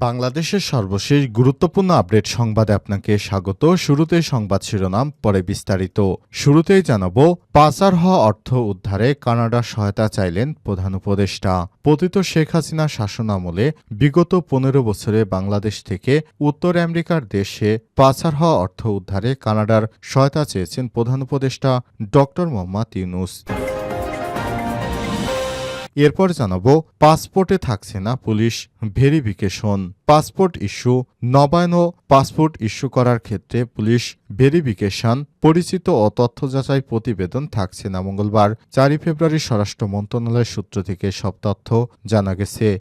বাংলাদেশের সর্বশেষ গুরুত্বপূর্ণ আপডেট সংবাদে আপনাকে স্বাগত। শুরুতে সংবাদ শিরোনাম, পরে বিস্তারিত। শুরুতেই জানাব, পাচার হওয়া অর্থ উদ্ধারে কানাডা সহায়তা চাইলেন প্রধান উপদেষ্টা। পতিত শেখ হাসিনা শাসনামলে বিগত পনেরো বছরে বাংলাদেশ থেকে উত্তর আমেরিকার দেশে পাচার হওয়া অর্থ উদ্ধারে কানাডার সহায়তা চেয়েছেন প্রধান উপদেষ্টা ড মোহাম্মদ ইউনুস। এরপর জানাব, পাসপোর্টে থাকছে না পুলিশ ভেরিফিকেশন। পাসপোর্ট ইস্যু, নবায়ন ও পাসপোর্ট ইস্যু করার ক্ষেত্রে পুলিশ ভেরিফিকেশন, পরিচিত ও তথ্য যাচাই প্রতিবেদন থাকছে না মঙ্গলবার। চারই ফেব্রুয়ারি স্বরাষ্ট্র মন্ত্রণালয়ের সূত্র থেকে সব তথ্য জানা গেছে।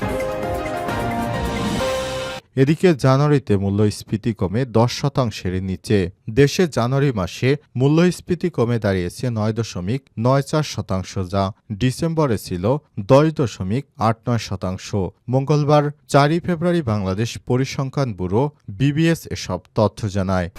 এদিকে জানুয়ারিতে মূল্যস্ফীতি কমে দশ শতাংশের নিচে। দেশে জানুয়ারি মাসে মূল্যস্ফীতি কমে দাঁড়িয়েছে নয় দশমিক নয় চার শতাংশ, যা ডিসেম্বরে ছিল দশ দশমিক আট নয় শতাংশ। মঙ্গলবার চারই ফেব্রুয়ারি বাংলাদেশ পরিসংখ্যান ব্যুরো বিবিএস এসব তথ্য জানায়।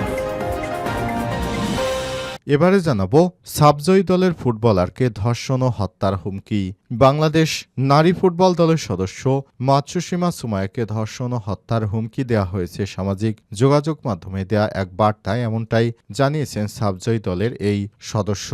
এবারে জানাব সাবজয়ী দলের ফুটবলারকে ধর্ষণ ও হত্যার হুমকি। বাংলাদেশ নারী ফুটবল দলের সদস্য মাতসুসীমা সুমায়াকে ধর্ষণ ও হত্যার হুমকি দেওয়া হয়েছে সামাজিক যোগাযোগ মাধ্যমে দেয়া এক বার্তায়, এমনটাই জানিয়েছেন সাবজয়ী দলের এই সদস্য।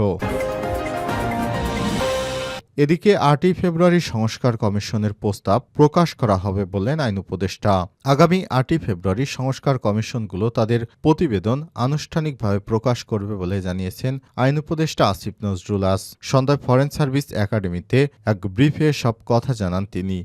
এদিকে আটই ফেব্রুয়ারি সংস্কার কমিশনের প্রস্তাব প্রকাশ করা হবে বললেন আইন উপদেষ্টা। আগামী আটই ফেব্রুয়ারি সংস্কার কমিশনগুলো তাদের প্রতিবেদন আনুষ্ঠানিকভাবে প্রকাশ করবে বলে জানিয়েছেন আইন উপদেষ্টা আসিফ নজরুল আস। সন্ধ্যায় ফরেন সার্ভিস একাডেমিতে এক ব্রিফে সব কথা জানান তিনি।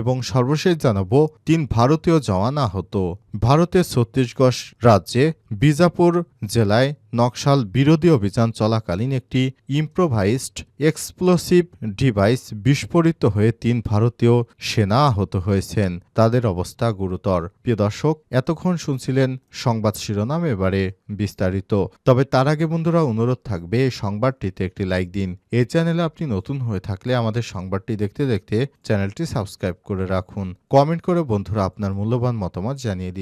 এবং সর্বশেষ জানাব, তিন ভারতীয় জওয়ান আহত। ভারতের ছত্তিশগড় রাজ্যে বিজাপুর জেলায় নকশাল বিরোধী অভিযান চলাকালীন একটি ইম্প্রোভাইজড এক্সপ্লোসিভ ডিভাইস বিস্ফোরিত হয়ে তিন ভারতীয় সেনা আহত হয়েছেন। তাদের অবস্থা গুরুতর। প্রিয় দর্শক, এতক্ষণ শুনছিলেন সংবাদ শিরোনাম এবারে বিস্তারিত। তবে তার আগে বন্ধুরা, অনুরোধ থাকবে এই সংবাদটিতে একটি লাইক দিন। এই চ্যানেলে আপনি নতুন হয়ে থাকলে আমাদের সংবাদটি দেখতে দেখতে চ্যানেলটি সাবস্ক্রাইব করে রাখুন। কমেন্ট করে বন্ধুরা আপনার মূল্যবান মতামত জানিয়ে দিন।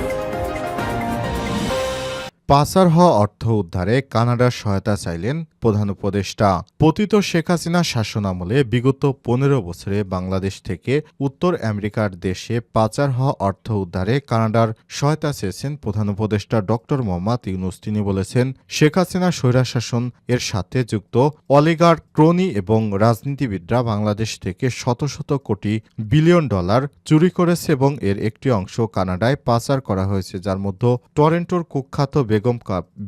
পাচার হওয়া অর্থ উদ্ধারে কানাডার সহায়তা চাইলেন প্রধান উপদেষ্টা। পতিত শেখ হাসিনা শাসনামলে বিগত পনেরো বছরে বাংলাদেশ থেকে উত্তর আমেরিকার দেশে পাচার হওয়া অর্থ উদ্ধারে কানাডার সহায়তা চেয়েছেন প্রধান উপদেষ্টা ড মোহাম্মদ ইউনুস। তিনি বলেছেন, শেখ হাসিনা স্বৈরাশাসন এর সাথে যুক্ত অলিগার ক্রোনি এবং রাজনীতিবিদরা বাংলাদেশ থেকে শত শত কোটি বিলিয়ন ডলার চুরি করেছে এবং এর একটি অংশ কানাডায় পাচার করা হয়েছে, যার মধ্যে টরেন্টোর কুখ্যাত বেগম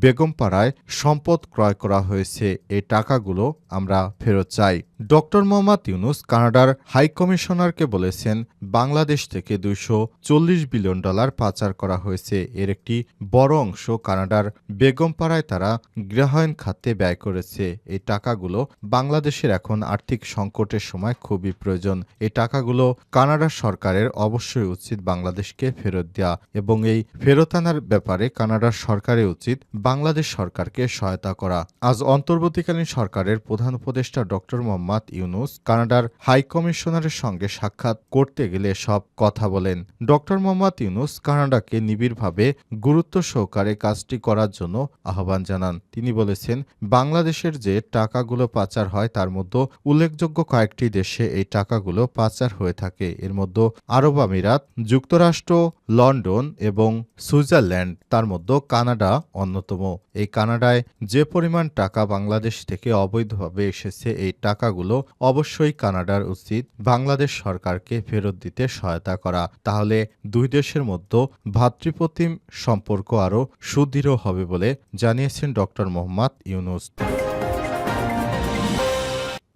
বেগমপাড়ায় সম্পদ ক্রয় করা হয়েছে। এই টাকাগুলো আমরা ফেরত চাই। ডক্টর মোহাম্মদ ইউনুস কানাডার হাই কমিশনারকে বলেছেন, বাংলাদেশ থেকে দুইশো চল্লিশ বিলিয়ন ডলার পাচার করা হয়েছে। এর একটি বড় অংশ কানাডার বেগমপাড়ায় তারা গৃহায়ণ খাতে ব্যয় করেছে। এই টাকাগুলো বাংলাদেশের এখন আর্থিক সংকটের সময় খুবই প্রয়োজন। এই টাকাগুলো কানাডা সরকারের অবশ্যই উচিত বাংলাদেশকে ফেরত দেওয়া এবং এই ফেরত আনার ব্যাপারে কানাডার সরকারের উচিত বাংলাদেশ সরকারকে সহায়তা করা। আজ অন্তর্বর্তীকালীন সরকারের প্রধান উপদেষ্টা ডক্টর মোহাম্মদ ইউনুস কানাডার হাই কমিশনারের সঙ্গে সাক্ষাৎ করতে গেলে সব কথা বলেন। ডক্টর মোহাম্মদ ইউনুস কানাডাকে নিবিড়ভাবে গুরুত্ব সহকারে কাজটি করার জন্য আহ্বান জানান। তিনি বলেছেন, বাংলাদেশের যে টাকাগুলো পাচার হয় তার মধ্যে উল্লেখযোগ্য কয়েকটি দেশে এই টাকাগুলো পাচার হয়ে থাকে। এর মধ্যে আরব আমিরাত, যুক্তরাষ্ট্র, লন্ডন এবং সুইজারল্যান্ড, তার মধ্যে কানাডা অন্যতম। এই কানাডায় যে পরিমাণ টাকা বাংলাদেশ থেকে অবৈধভাবে এসেছে, এই টাকাগুলো অবশ্যই কানাডার উচিত বাংলাদেশ সরকারকে ফেরত দিতে সহায়তা করা। তাহলে দুই দেশের মধ্যে ভাতৃপ্রতিম সম্পর্ক আরও সুদৃঢ় হবে বলে জানিয়েছেন ডক্টর মোহাম্মদ ইউনুস।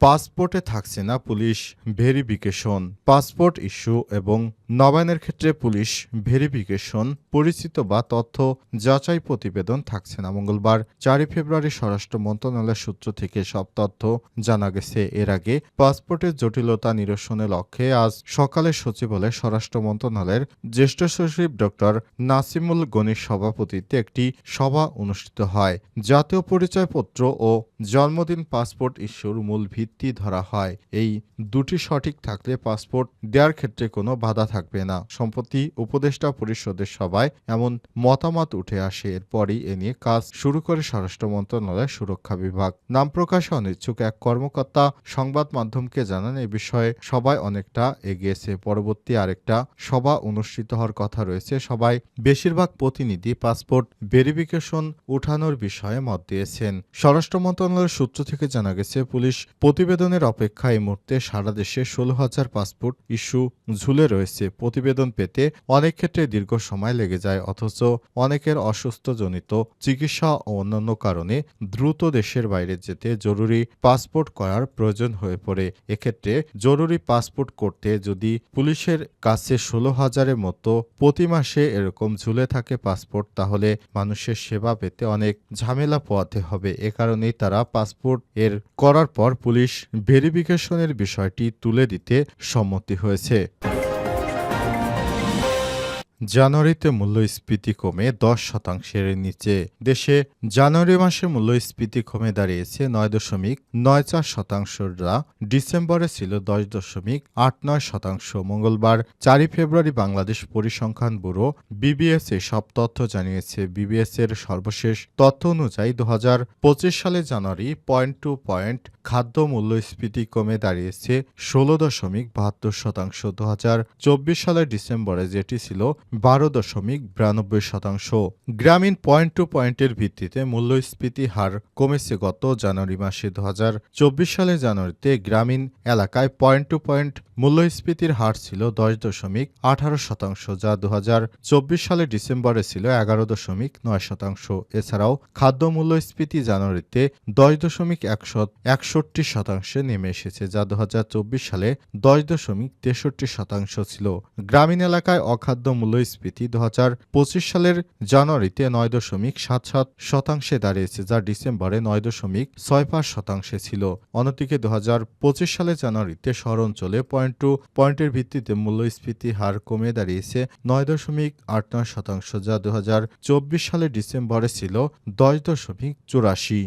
পাসপোর্টে থাকছে না পুলিশ ভেরিফিকেশন, পাসপোর্ট ইস্যু এবং নবায়নের ক্ষেত্রে পুলিশ ভেরিফিকেশন, পরিচিত বা তথ্য যাচাই প্রতিবেদন থাকছে না। মঙ্গলবার চারই ফেব্রুয়ারি স্বরাষ্ট্র মন্ত্রণালয়ের সূত্র থেকে সব তথ্য জানা গেছে। এর আগে পাসপোর্টের জটিলতা নিরসনের লক্ষ্যে আজ সকালে সচিবালয়ে স্বরাষ্ট্র মন্ত্রণালয়ের জ্যেষ্ঠ সচিব ডক্টর নাসিমুল গনির সভাপতিত্বে একটি সভা অনুষ্ঠিত হয়। জাতীয় পরিচয়পত্র ও জন্মদিন পাসপোর্ট ইস্যুর মূল ভিত্তি ধরা হয়। এই দুটি সঠিক থাকলে পাসপোর্ট দেওয়ার ক্ষেত্রে কোনো বাধা থাকবে না। সম্প্রতি উপদেষ্টা পরিষদের সভায় এমন মতামত উঠে আসে। এরপরই এ নিয়ে কাজ শুরু করে স্বরাষ্ট্র মন্ত্রণালয়ের সুরক্ষা বিভাগ। নাম প্রকাশে অনিচ্ছুক এক কর্মকর্তা সংবাদ মাধ্যমকে জানান, এ বিষয়ে সবাই অনেকটা এগিয়েছে। পরবর্তী আরেকটা সভা অনুষ্ঠিত হওয়ার কথা রয়েছে। সবাই বেশিরভাগ প্রতিনিধি পাসপোর্ট ভেরিফিকেশন উঠানোর বিষয়ে মত দিয়েছেন। স্বরাষ্ট্র মন্ত্রণালয়ের সূত্র থেকে জানা গেছে, পুলিশ প্রতিবেদনের অপেক্ষা এই মুহূর্তে সারা দেশে ষোলো হাজার পাসপোর্ট ইস্যু ঝুলে রয়েছে। প্রতিবেদন পেতে অনেক ক্ষেত্রে দীর্ঘ সময় লেগে যায়, অথচ অনেকের অসুস্থজনিত চিকিৎসা ও অন্যান্য কারণে দ্রুত দেশের বাইরে যেতে জরুরি পাসপোর্ট করার প্রয়োজন হয়ে পড়ে। এক্ষেত্রে জরুরি পাসপোর্ট করতে যদি পুলিশের কাছে ষোলো হাজারের মতো প্রতি মাসে এরকম ঝুলে থাকে পাসপোর্ট, তাহলে মানুষের সেবা পেতে অনেক ঝামেলা পোয়াতে হবে। এ কারণেই তারা পাসপোর্ট এর করার পর পুলিশ ভেরিফিকেশনের বিষয়টি তুলে দিতে সম্মতি হয়েছে। জানুয়ারিতে মূল্যস্ফীতি কমে দশ শতাংশের নিচে। দেশে জানুয়ারি মাসে মূল্যস্ফীতি কমে দাঁড়িয়েছে নয় দশমিক নয় চার শতাংশ যা ডিসেম্বরে ছিল দশ দশমিক আট নয় শতাংশ। মঙ্গলবার চারই ফেব্রুয়ারি বাংলাদেশ পরিসংখ্যান ব্যুরো বিবিএস সব তথ্য জানিয়েছে। বিবিএস এর সর্বশেষ তথ্য অনুযায়ী দু হাজার পঁচিশ সালে জানুয়ারি পয়েন্ট টু পয়েন্ট খাদ্য মূল্যস্ফীতি কমে দাঁড়িয়েছে ষোলো দশমিক বাহাত্তর শতাংশ। দু হাজার চব্বিশ সালের ডিসেম্বরে যেটি ছিল বারো দশমিক বিরানব্বই শতাংশ। গ্রামীণ পয়েন্ট টু পয়েন্টের ভিত্তিতে মূল্যস্ফীতি হার কমেছে গত জানুয়ারি মাসে। দু হাজার চব্বিশ সালে জানুয়ারিতে গ্রামীণ এলাকায় পয়েন্ট টু পয়েন্ট মূল্যস্ফীতির হার ছিল দশ দশমিক আঠারো শতাংশ, যা দু সালে ডিসেম্বরে ছিল এগারো দশমিক নয় শতাংশ। এছাড়াও খাদ্য মূল্যস্ফীতি জানুয়ারিতে দশ দশমিক একশো একশো একষট্টি শতাংশে নেমে এসেছে, যা দু হাজার চব্বিশ সালে দশ দশমিক তেষট্টি শতাংশ ছিল। গ্রামীণ এলাকায় অখাদ্য মূল্যস্ফীতি দু হাজার পঁচিশ সালের জানুয়ারিতে নয় দশমিক সাত সাত শতাংশে দাঁড়িয়েছে, যা ডিসেম্বরে নয় দশমিক ছয় পাঁচ শতাংশে ছিল। অন্যদিকে দু হাজার পঁচিশ সালে জানুয়ারিতে শহর অঞ্চলে পয়েন্ট টু পয়েন্টের ভিত্তিতে মূল্যস্ফীতি হার কমে দাঁড়িয়েছে নয় দশমিক আট নয় শতাংশ, যা দু সালের ডিসেম্বরে ছিল দশ দশমিক চুরাশি।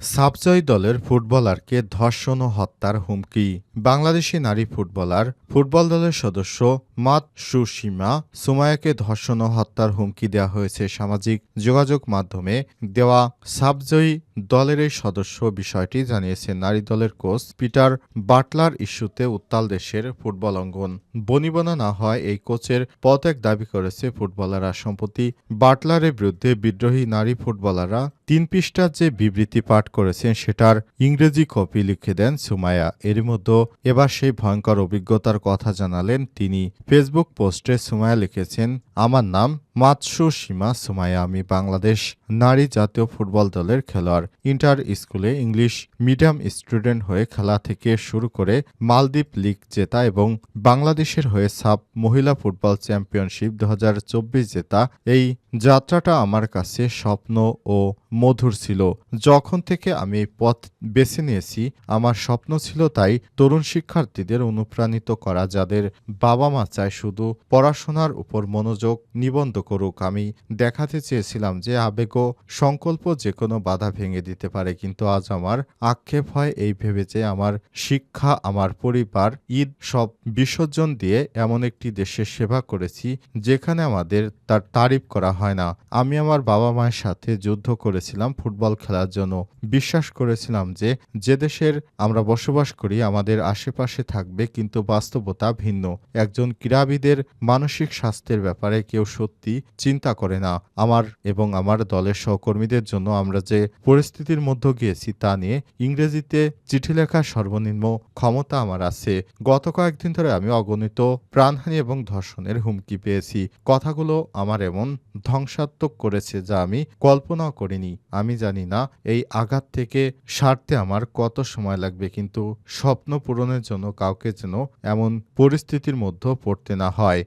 সাবজয় দলের ফুটবলারকে ধর্ষণ ও হত্যার হুমকি। বাংলাদেশি নারী ফুটবলার, ফুটবল দলের সদস্য মাত সুসীমা সুমায়াকে ধর্ষণ ও হত্যার হুমকি দেওয়া হয়েছে সামাজিক যোগাযোগ মাধ্যমে। দেওয়া সাবজয়ী দলের এই সদস্য বিষয়টি জানিয়েছেন নারী দলের কোচ পিটার বাটলার ইস্যুতে উত্তাল দেশের ফুটবল অঙ্গন। বনিবনা না হয় এই কোচের পদত্যাগ দাবি করেছে ফুটবলাররা। সম্প্রতি বাটলারের বিরুদ্ধে বিদ্রোহী নারী ফুটবলাররা তিন পৃষ্ঠার যে বিবৃতি পাঠ করেছেন সেটার ইংরেজি কপি লিখে দেন সুমায়া। এর মধ্যে এবার সেই ভয়ঙ্কর অভিজ্ঞতার কথা জানালেন তিনি। ফেসবুক পোস্টে সুমায়া লিখেছেন আমার নাম মাতসু সীমা সুমায়া আমি বাংলাদেশ নারী জাতীয় ফুটবল দলের খেলোয়াড়। ইন্টার স্কুলে ইংলিশ মিডিয়াম স্টুডেন্ট হয়ে খেলা থেকে শুরু করে মালদ্বীপ লিগ জেতা এবং বাংলাদেশের হয়ে সাব মহিলা ফুটবল চ্যাম্পিয়নশিপ দু হাজার চব্বিশ জেতা। এই যাত্রাটা আমার কাছে স্বপ্ন ও মধুর ছিল। যখন থেকে আমি পথ বেছে নিয়েছি, আমার স্বপ্ন ছিল তাই তরুণ শিক্ষার্থীদের অনুপ্রাণিত করা, যাদের বাবা মা চায় শুধু পড়াশোনার উপর মনোযোগ নিবন্ধ করুক, আমি দেখাতে চেয়েছিলাম যে আবেগ ও সংকল্প যে কোনো বাধা ভেঙে দিতে পারে, কিন্তু আজ আমার আক্ষেপ হয় এই ভেবে যে আমার শিক্ষা, আমার পরিবার, ঈদ সব বিসর্জন দিয়ে এমন একটি দেশের সেবা করেছি যেখানে আমাদের তার তারিফ করা হয় না। আমি আমার বাবা মায়ের সাথে যুদ্ধ করেছিলাম, ফুটবল খেলার জন্য। বিশ্বাস করেছিলাম যে যে দেশের আমরা বসবাস করি আমাদের আশেপাশে থাকবে, কিন্তু বাস্তবতা ভিন্ন। একজন ক্রীড়াবিদের মানসিক স্বাস্থ্যের ব্যাপারে কেউ সত্যি চিন্তা করে না। আমার এবং আমার দলের সহকর্মীদের জন্য আমরা যে পরিস্থিতির মধ্যে গিয়েছি তা নিয়ে ইংরেজিতে চিঠি লেখার সর্বনিম্ন ক্ষমতা আমার আছে। গত কয়েকদিন ধরে আমি অগণিত প্রাণহানি এবং ধর্ষণের হুমকি পেয়েছি। কথাগুলো আমার এমন ধ্বংসাত্মক করেছে যা আমি কল্পনাও করিনি। আমি জানি না এই আঘাত থেকে সারতে আমার কত সময় লাগবে, কিন্তু স্বপ্ন পূরণের জন্য কাউকে যেন এমন পরিস্থিতির মধ্যে পড়তে না হয়।